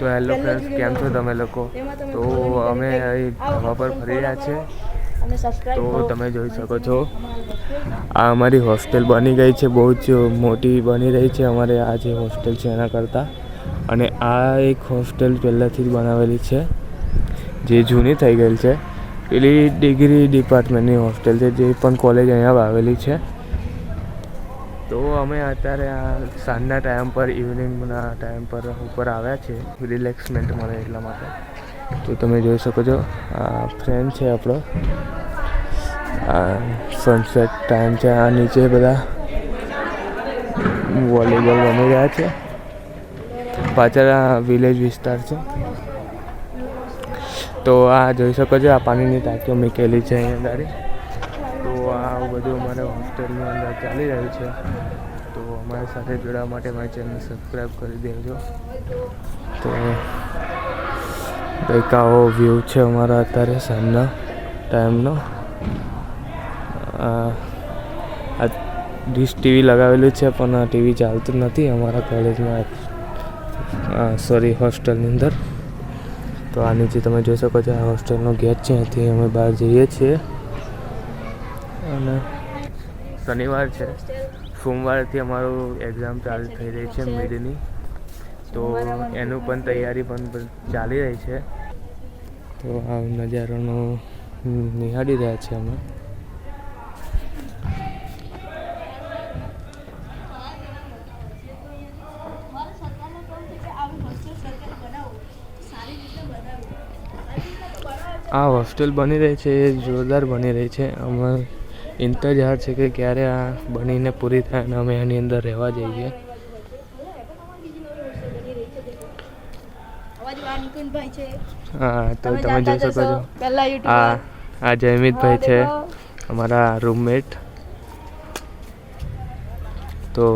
તો hello friends કેમ છો તમે લોકો? તો અમે અહીં ધાબા પર ફરી રહ્યા છે તો તમે જોઈ શકો છો. આ અમારી હોસ્ટેલ બની ગઈ છે બહુ જ મોટી બની રહી છે અમારે આ જે હોસ્ટેલ છે એના કરતાં. અને આ એક હોસ્ટેલ પહેલાંથી જ બનાવેલી છે જે જૂની થઈ ગયેલી છે. પેલી ડિગ્રી ડિપાર્ટમેન્ટની હોસ્ટેલ છે જે પણ કોલેજ અહીંયા આવેલી છે. તો અમે અત્યારે આ સાંજના ટાઈમ પર ઇવનિંગના ટાઈમ પર ઉપર આવ્યા છીએ. રિલેક્સમેન્ટ મળે એટલા માટે. તો તમે જોઈ શકો છો, આ ફ્રેન્ડ છે આપણો. આ સનસેટ ટાઈમ છે, આ નીચે બધા વોલીબોલ રમી રહ્યા છે. પાછળ આ વિલેજ વિસ્તાર છે. તો આ જોઈ શકો છો, આ પાણીની ટાંકીઓ મૂકેલી છે અહીંયા ગાડી. આ બધું અમારે હોસ્ટેલની અંદર ચાલી રહ્યું છે. તો અમારી સાથે જોડાવા માટે મારી ચેનલ સબસ્ક્રાઈબ કરી દેજો. તો કંઈક આવો વ્યૂ છે અમારા અત્યારે સાંજના ટાઈમનો આ આ ડીશ ટીવી લગાવેલું છે, પણ આ ટીવી ચાલતું નથી અમારા કોલેજમાં સોરી હોસ્ટેલની અંદર. તો આ નીચે તમે જોઈ શકો છો, આ હોસ્ટેલનો ગેટ છે, અહીંથી અમે બહાર જઈએ છીએ. અને શનિવાર છે. સોમવારથી અમારું એક્ઝામ ચાલુ થઈ રહી છે મિડની. તો એનું પણ તૈયારી પણ ચાલી રહી છે. તો આ નજારાનો નિહાળી રહ્યા છે અમે. આ હોસ્ટેલ બની રહી છે, એ જોરદાર બની રહી છે. અમે ઇંતજાર છે કે ક્યારે આ બનીને પૂરી થાય અને અમે એની અંદર રહેવા જઈએ. હા તો તમે જોઈ શકો છો. આ આ જયમિતભાઈ છે અમારા રૂમમેટ. તો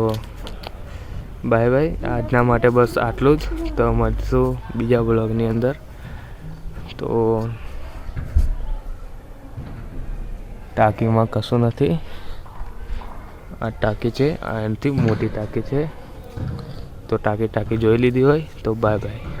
બાય બાય આજના માટે બસ આટલું જ. તો મળશું બીજા બ્લોગની અંદર. તો ટાંકીમાં કશું નથી. આ ટાંકી છે, આ એનાથી મોટી ટાંકી છે. તો ટાંકી ટાંકી જોઈ લીધી હોય તો બાય બાય